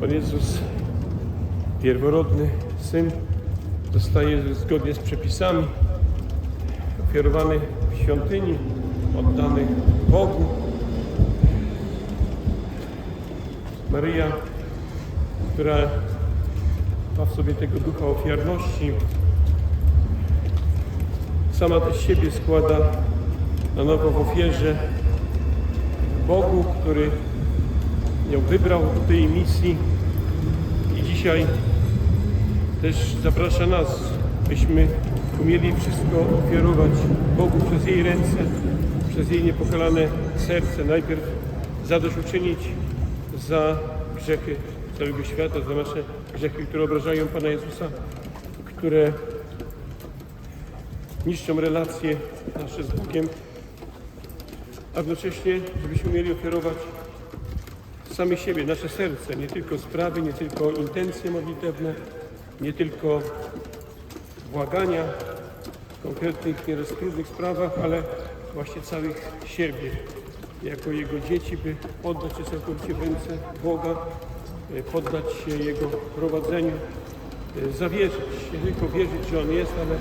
Pan Jezus, pierworodny Syn, zostaje zgodnie z przepisami ofiarowany w świątyni, oddany Bogu. Maryja, która ma w sobie tego ducha ofiarności, sama też siebie składa na nowo w ofierze Bogu, który ją wybrał do tej misji i dzisiaj też zaprasza nas, byśmy umieli wszystko ofiarować Bogu przez jej ręce, przez jej niepokalane serce. Najpierw zadośćuczynić za grzechy całego świata, za nasze grzechy, które obrażają Pana Jezusa, które niszczą relacje nasze z Bogiem, a jednocześnie, żebyśmy umieli ofiarować sami siebie, nasze serce, nie tylko sprawy, nie tylko intencje modlitewne, nie tylko błagania w konkretnych, nieraz trudnych sprawach, ale właśnie całych siebie, jako Jego dzieci, by poddać się całkowicie w ręce Boga, e, poddać się Jego prowadzeniu, e, zawierzyć, nie tylko wierzyć, że On jest, ale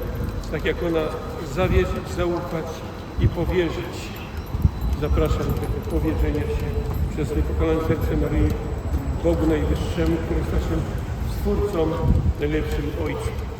tak jak ona, zawierzyć, zaufać i powierzyć. Zapraszam do powierzenia się przez niepokalane serce Maryi Bogu Najwyższemu, który jest naszym Stwórcą, najlepszym Ojcem.